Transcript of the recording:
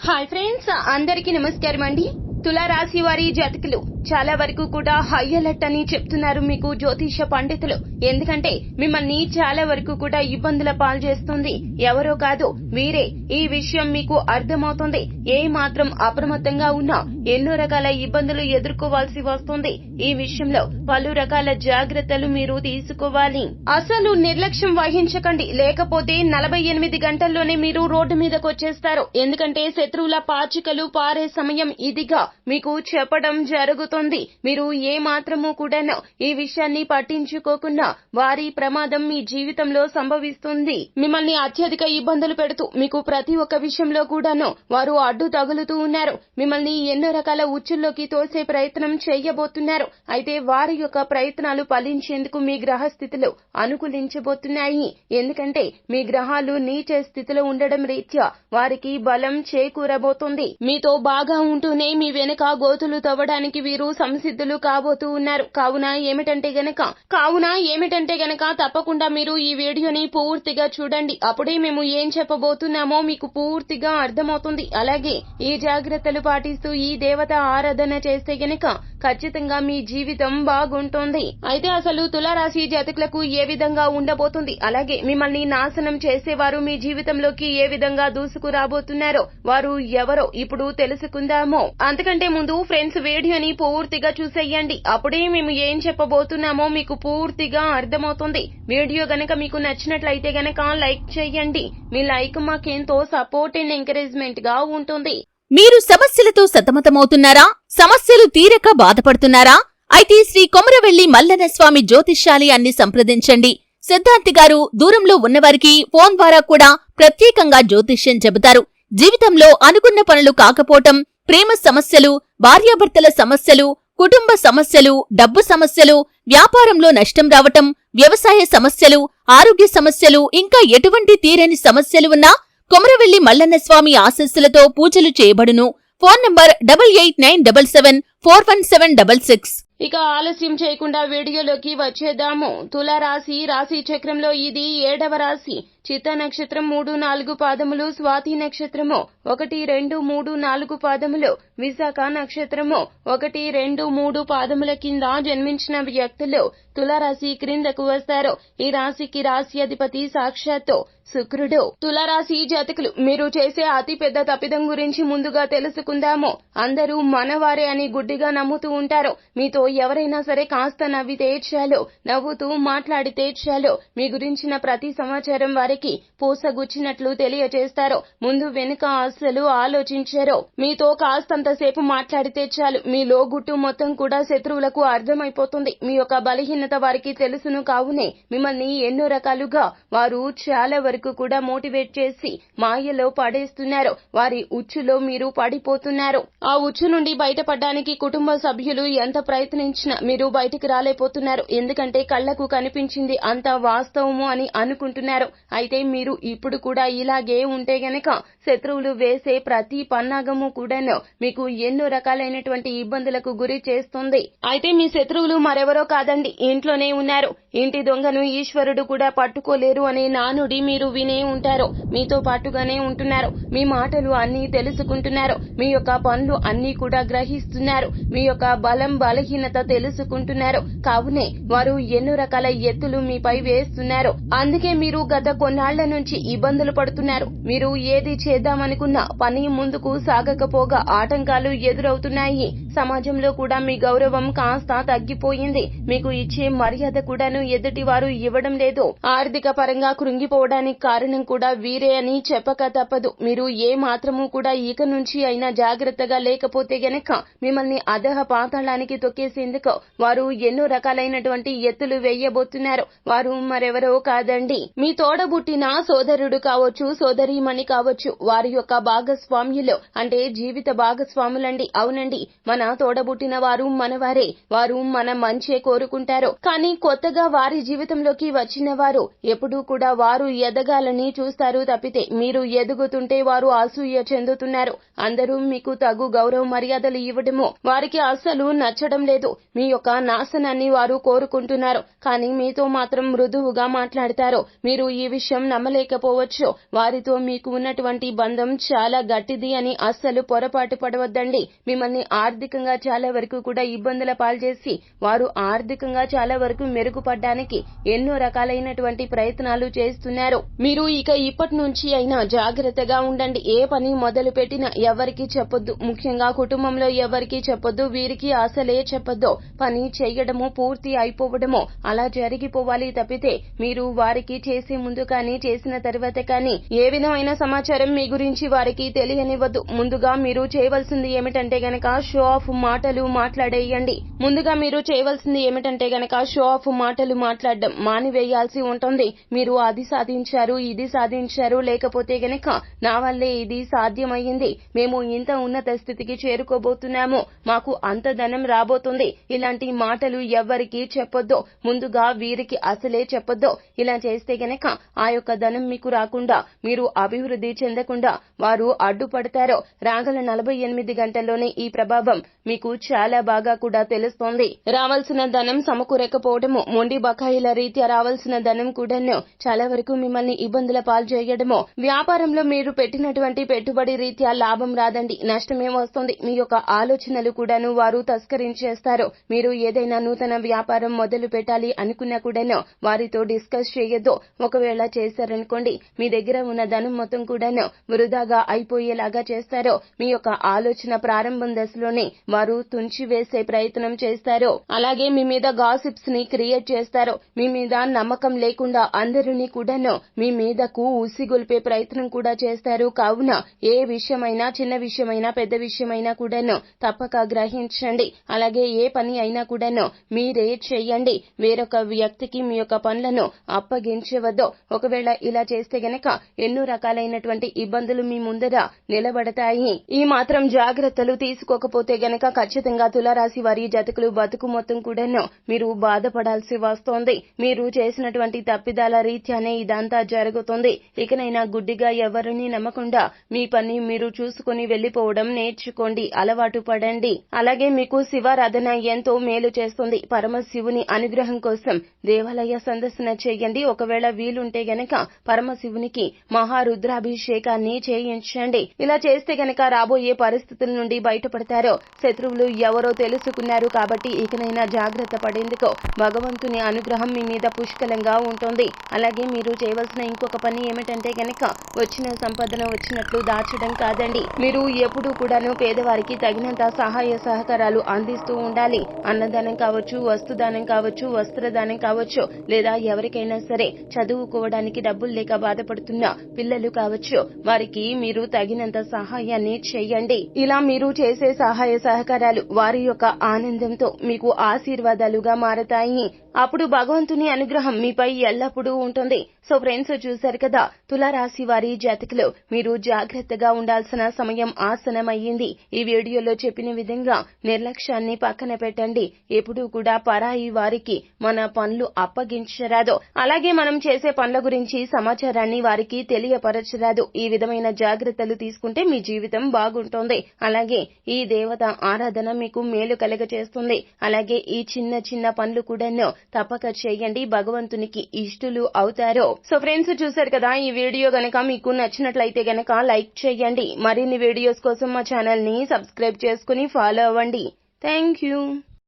Hi friends అందరికీ నమస్కారం అండి తులారాశి వారి జాతకులు. చాలా వరకు కూడా హై అలర్ట్ అని చెప్తున్నారు మీకు జ్యోతిష పండితులు. ఎందుకంటే మిమ్మల్ని చాలా వరకు కూడా ఇబ్బందుల పాలు చేస్తుంది. ఎవరో కాదు వీరే ఈ విషయం మీకు అర్థమవుతుంది. ఏ మాత్రం అప్రమత్తంగా ఉన్నా ఎన్నో రకాల ఇబ్బందులు ఎదుర్కోవాల్సి వస్తుంది. ఈ విషయంలో పలు రకాల జాగ్రత్తలు మీరు తీసుకోవాలి. అసలు నిర్లక్ష్యం వహించకండి. లేకపోతే నలభై ఎనిమిది గంటల్లోనే మీరు రోడ్డు మీదకు వచ్చేస్తారు. ఎందుకంటే శత్రువుల పాచికలు పారే సమయం ఇదిగా మీకు చెప్పడం జరుగుతుంది. మీరు ఏ మాత్రము కూడాను ఈ విషయాన్ని పట్టించుకోకుండా వారి ప్రమాదం మీ జీవితంలో సంభవిస్తుంది. మిమ్మల్ని అత్యధిక ఇబ్బందులు పెడుతూ మీకు ప్రతి ఒక్క విషయంలో కూడాను వారు అడ్డు తగులుతూ ఉన్నారు. మిమ్మల్ని ఎన్నో రకాల ఉచ్చుల్లోకి తోసే ప్రయత్నం చేయబోతున్నారు. అయితే వారి యొక్క ప్రయత్నాలు ఫలించేందుకు మీ గ్రహ స్థితులు అనుకూలించబోతున్నాయి. ఎందుకంటే మీ గ్రహాలు నీచ స్థితిలో ఉండడం రీత్యా వారికి బలం చేకూరబోతుంది. మీతో బాగా ఉంటూనే మీ వెనుక గోతులు తవ్వడానికి వీరు సంసిద్ధులు కాబోతూ ఉన్నారు. కావున ఏమిటంటే గనక కావున ఏమిటంటే గనక తప్పకుండా మీరు ఈ వీడియోని పూర్తిగా చూడండి. అప్పుడే మేము ఏం చెప్పబోతున్నామో మీకు పూర్తిగా అర్థమవుతుంది. అలాగే ఈ జాగ్రత్తలు పాటిస్తూ ఈ దేవత ఆరాధన చేస్తే గనక ఖచ్చితంగా మీ జీవితం బాగుంటుంది. అయితే అసలు తులారాశి జాతకులకు ఏ విధంగా ఉండబోతుంది? అలాగే మిమ్మల్ని నాశనం చేసేవారు మీ జీవితంలోకి ఏ విధంగా దూసుకురాబోతున్నారో వారు ఎవరో ఇప్పుడు తెలుసుకుందాము. అంతకంటే ముందు ఫ్రెండ్స్ వీడియోని పూర్తిగా చూసేయండి. అప్పుడే మేము ఏం చెప్పబోతున్నామో మీకు పూర్తిగా అర్థమవుతుంది. వీడియో గనక మీకు నచ్చినట్లయితే గనక లైక్ చేయండి. మీ లైక్ మాకెంతో సపోర్ట్ అండ్ ఎంకరేజ్మెంట్గా ఉంటుంది. మీరు సమస్యలతో సతమతమవుతున్నారా? సమస్యలు తీరక బాధపడుతున్నారా? అయితే శ్రీ కొమరవెల్లి మల్లన స్వామి జ్యోతిష్యాలయాన్ని సంప్రదించండి. సిద్ధాంతి గారు దూరంలో ఉన్నవారికి ఫోన్ ద్వారా కూడా ప్రత్యేకంగా జ్యోతిష్యం చెబుతారు. జీవితంలో అనుకున్న పనులు కాకపోవటం ప్రేమ సమస్యలు భార్యాభర్తల సమస్యలు కుటుంబ సమస్యలు డబ్బు సమస్యలు వ్యాపారంలో నష్టం రావటం వ్యవసాయ సమస్యలు ఆరోగ్య సమస్యలు ఇంకా ఎటువంటి తీరని సమస్యలు ఉన్నా కొమరవెల్లి మల్లన్న స్వామి ఆశస్సులతో పూజలు చేయబడును. Phone number double eight nine double seven four one seven double six. ఇక ఆలస్యం చేయకుండా వీడియోలోకి వచ్చేద్దాము. తుల రాశి రాశి చక్రంలో ఇది ఏడవ రాశి. చిత్త నక్షత్రం మూడు నాలుగు పాదములు స్వాతి నక్షత్రము ఒకటి రెండు మూడు నాలుగు పాదములు విశాఖ నక్షత్రము ఒకటి రెండు మూడు పాదముల కింద జన్మించిన వ్యక్తులు తులారాశి క్రిందకు వస్తారు. ఈ రాశికి రాశి అధిపతి సాక్షాత్తు శుక్రుడు. తులారాశి జాతకులు మీరు చేసే అతి పెద్ద తప్పిదం గురించి ముందుగా తెలుసుకుందాము. అందరూ మనవారే అని గుడ్డిగా నమ్ముతూ ఉంటారు. మీతో ఎవరైనా సరే కాస్త నవ్వితే చాలు నవ్వుతూ మాట్లాడితే చాలు. మీ గురించిన ప్రతి సమాచారం వారికి పూసగుచ్చినట్లు తెలియజేస్తారు ముందు వెనుక అస్సలు ఆలోచించారో. మీతో కాస్తంతసేపు మాట్లాడితే చాలు. మీ లోగుట్టు మొత్తం కూడా శత్రువులకు అర్థమైపోతుంది. మీ యొక్క బలహీనత వారికి తెలుసును కావునే. మిమ్మల్ని ఎన్నో రకాలుగా వారు చాలా వరకు కూడా మోటివేట్ చేసి మాయలో పడేస్తున్నారు. వారి ఉచ్చులో మీరు పడిపోతున్నారు. ఆ ఉచ్చు నుండి బయటపడడానికి కుటుంబ సభ్యులు ఎంత ప్రయత్నించినా మీరు బయటికి రాలేకపోతున్నారు. ఎందుకంటే కళ్ళకు కనిపించింది అంత వాస్తవము అని అనుకుంటున్నారు. అయితే మీరు ఇప్పుడు కూడా ఇలాగే ఉంటే గనక శత్రువులు వేసే ప్రతి పన్నాగము కూడాను మీకు ఎన్నో రకాలైనటువంటి ఇబ్బందులకు గురి చేస్తుంది. అయితే మీ శత్రువులు మరెవరో కాదండి ఇంట్లోనే ఉన్నారు. ఇంటి దొంగను ఈశ్వరుడు కూడా పట్టుకోలేరు అనే నానుడి మీరు వినే ఉంటారు. మీతో పాటుగానే ఉంటున్నారు. మీ మాటలు అన్ని తెలుసుకుంటున్నారు. మీ యొక్క పనులు అన్ని కూడా గ్రహిస్తున్నారు. మీ యొక్క బలం బలహీనత తెలుసుకుంటున్నారు. కావునే వారు ఎన్నో రకాల ఎత్తులు మీపై వేస్తున్నారు. అందుకే మీరు గత కొన్నాళ్ళ నుంచి ఇబ్బందులు పడుతున్నారు. మీరు ఏది చే చేద్దామనుకున్న పని ముందుకు సాగకపోగా ఆటంకాలు ఎదురవుతున్నాయి. సమాజంలో కూడా మీ గౌరవం కాస్త తగ్గిపోయింది. మీకు ఇచ్చే మర్యాద కూడాను ఎదుటి వారు ఇవ్వడం లేదు. ఆర్థిక పరంగా కృంగిపోవడానికి కారణం కూడా వీరే అని చెప్పక తప్పదు. మీరు ఏ మాత్రము కూడా ఇక నుంచి అయినా జాగ్రత్తగా లేకపోతే గనక మిమ్మల్ని అధహ పాతాళానికి తొక్కేసేందుకు వారు ఎన్నో రకాలైనటువంటి ఎత్తులు వేయబోతున్నారు. వారు మరెవరో కాదండి. మీ తోడబుట్టిన సోదరుడు కావచ్చు సోదరీమణి కావచ్చు వారి యొక్క భాగస్వామ్యులు. అంటే జీవిత భాగస్వాములండి. అవునండి. మన తోడబుట్టిన వారు మనవారే. వారు మన మంచే కోరుకుంటారు. కానీ కొత్తగా వారి జీవితంలోకి వచ్చిన వారు ఎప్పుడూ కూడా వారు ఎదగాలని చూస్తారు తప్పితే మీరు ఎదుగుతుంటే వారు అసూయ చెందుతున్నారు. అందరూ మీకు తగు గౌరవ మర్యాదలు ఇవ్వడము. వారికి అస్సలు నచ్చడం లేదు. మీ యొక్క నాశనాన్ని వారు కోరుకుంటున్నారు. కానీ మీతో మాత్రం మృదువుగా మాట్లాడతారు. మీరు ఈ విషయం విషయం నమ్మలేకపోవచ్చు. వారితో మీకు ఉన్నటువంటి బంధం చాలా గట్టిది అని అస్సలు పొరపాటు పడవద్దండి. మిమ్మల్ని ఆర్థికంగా చాలా వరకు కూడా ఇబ్బందుల పాల్చేసి వారు ఆర్థికంగా చాలా వరకు మెరుగుపడడానికి ఎన్నో రకాలైనటువంటి ప్రయత్నాలు చేస్తున్నారు. మీరు ఇక ఇప్పటి నుంచి అయినా జాగ్రత్తగా ఉండండి. ఏ పని మొదలు పెట్టినా ఎవరికి చెప్పొద్దు. ముఖ్యంగా కుటుంబంలో ఎవరికి చెప్పొద్దు. వీరికి అసలే చెప్పొద్దు. పని చేయడము పూర్తి అయిపోవడము అలా జరిగిపోవాలి తప్పితే మీరు వారికి చేసే ముందు కానీ చేసిన తర్వాత కానీ ఏ విధమైన సమాచారం మీ గురించి వారికి తెలియనివ్వద్దు ముందుగా మీరు చేయవలసింది ఏమిటంటే గనక షో ఆఫ్ మాటలు మాట్లాడేయండి. ముందుగా మీరు చేయవలసింది ఏమిటంటే గనక షో ఆఫ్ మాటలు మాట్లాడడం మానివేయాల్సి ఉంటుంది. మీరు అది సాధించారు ఇది సాధించారు లేకపోతే గనక నా వల్లే ఇది సాధ్యమయ్యింది. మేము ఇంత ఉన్నత స్థితికి చేరుకోబోతున్నాము. మాకు అంత ధనం రాబోతుంది. ఇలాంటి మాటలు ఎవ్వరికీ చెప్పొద్దు. ముందుగా వీరికి అసలే చెప్పొద్దు. ఇలా చేస్తే గనక ఆ యొక్క ధనం మీకు రాకుండా మీరు అభివృద్ధి లేకుండా వారు అడ్డుపడతారో రాగల నలభై ఎనిమిది గంటల్లోనే ఈ ప్రభావం మీకు చాలా బాగా కూడా తెలుస్తోంది. రావాల్సిన ధనం సమకూరకపోవడము మొండి బకాయిల రీత్యా రావాల్సిన ధనం కూడాను చాలా వరకు మిమ్మల్ని ఇబ్బందుల పాలు చేయడము. వ్యాపారంలో మీరు పెట్టినటువంటి పెట్టుబడి రీత్యా లాభం రాదండి నష్టమే వస్తుంది? మీ యొక్క ఆలోచనలు కూడాను వారు తస్కరించేస్తారు. మీరు ఏదైనా నూతన వ్యాపారం మొదలు పెట్టాలి అనుకున్నా కూడాను వారితో డిస్కస్ చేయొద్దు. ఒకవేళ చేశారనుకోండి మీ దగ్గర ఉన్న ధనం మొత్తం కూడాను వృధాగా అయిపోయేలాగా చేస్తారో మీ యొక్క ఆలోచన ప్రారంభం దశలోనే వారు తుంచి వేసే ప్రయత్నం చేస్తారు అలాగే మీ మీద గాసిప్స్ని క్రియేట్ చేస్తారు మీ మీద నమ్మకం లేకుండా అందరినీ కూడాను మీ మీదకు ఉసిగొల్పే ప్రయత్నం కూడా చేస్తారు. కావున ఏ విషయమైనా చిన్న విషయమైనా పెద్ద విషయమైనా కూడాను తప్పక గ్రహించండి. అలాగే ఏ పని అయినా కూడాను మీరే చేయండి. వేరొక వ్యక్తికి మీ యొక్క పనులను అప్పగించవద్దు. ఒకవేళ ఇలా చేస్తే గనక ఎన్నో రకాలైనటువంటి ఇబ్బందులు మీ ముందర నిలబడతాయి. ఈ మాత్రం జాగ్రత్తలు తీసుకోకపోతే గనక ఖచ్చితంగా తులారాశి వారి జతకులు బతుకు మొత్తం కూడాను మీరు బాధపడాల్సి వస్తోంది. మీరు చేసినటువంటి తప్పిదాల రీత్యానే ఇదంతా జరుగుతుంది. ఇకనైనా గుడ్డిగా ఎవరిని నమ్మకుండా మీ పని మీరు చూసుకుని వెళ్ళిపోవడం నేర్చుకోండి. అలవాటు పడండి. అలాగే మీకు శివారాధన ఎంతో మేలు చేస్తుంది. పరమశివుని అనుగ్రహం కోసం దేవాలయ సందర్శన చేయండి. ఒకవేళ వీలుంటే గనక పరమశివునికి మహారుద్రాభిషేకాన్ని చేయించండి. ఇలా చేస్తే గనక రాబోయే పరిస్థితుల నుండి బయటపడతారో. శత్రువులు ఎవరో తెలుసుకున్నారు కాబట్టి ఇకనైనా జాగ్రత్త పడేందుకు భగవంతుని అనుగ్రహం మీ మీద పుష్కలంగా ఉంటుంది. అలాగే మీరు చేయవలసిన ఇంకొక పని ఏమిటంటే గనక వచ్చిన సంపదన వచ్చినట్లు దాచడం కాదండి. మీరు ఎప్పుడూ కూడాను పేదవారికి తగినంత సహాయ సహకారాలు అందిస్తూ ఉండాలి. అన్నదానం కావచ్చు వస్తుదానం కావచ్చు వస్త్రదానం కావచ్చు లేదా ఎవరికైనా సరే చదువుకోవడానికి డబ్బులు లేక బాధపడుతున్న పిల్లలు కావచ్చు వారికి మీరు తగినంత సహాయాన్ని చేయండి. ఇలా మీరు చేసే సహాయ సహకారాలు వారి యొక్క ఆనందంతో మీకు ఆశీర్వాదాలుగా మారతాయి. అప్పుడు భగవంతుని అనుగ్రహం మీపై ఎల్లప్పుడూ ఉంటుంది. సో ఫ్రెండ్స్ చూశారు కదా తులారాశి వారి జాతకులు మీరు జాగ్రత్తగా ఉండాల్సిన సమయం ఆసనమయ్యింది ఈ వీడియోలో చెప్పిన విధంగా నిర్లక్ష్యాన్ని పక్కన పెట్టండి. ఎప్పుడూ కూడా పరాయి వారికి మన పనులు అప్పగించరాదు. అలాగే మనం చేసే పనుల గురించి సమాచారాన్ని వారికి తెలియపరచరాదు. ఈ విధమైన జాగ్రత్తలు తీసుకుంటే మీ జీవితం బాగుంటుంది. అలాగే ఈ దేవత ఆరాధన మీకు మేలు కలగ చేస్తుంది అలాగే ఈ చిన్న చిన్న పనులు కూడాను తప్పక చేయండి. భగవంతునికి ఇష్టలు అవుతారు. సో ఫ్రెండ్స్ చూసారు కదా ఈ వీడియో గనక మీకు నచ్చినట్లయితే గనక లైక్ చేయండి. మరిన్ని వీడియోస్ కోసం మా ఛానల్ని సబ్స్క్రైబ్ చేసుకుని ఫాలో అవ్వండి. Thank you.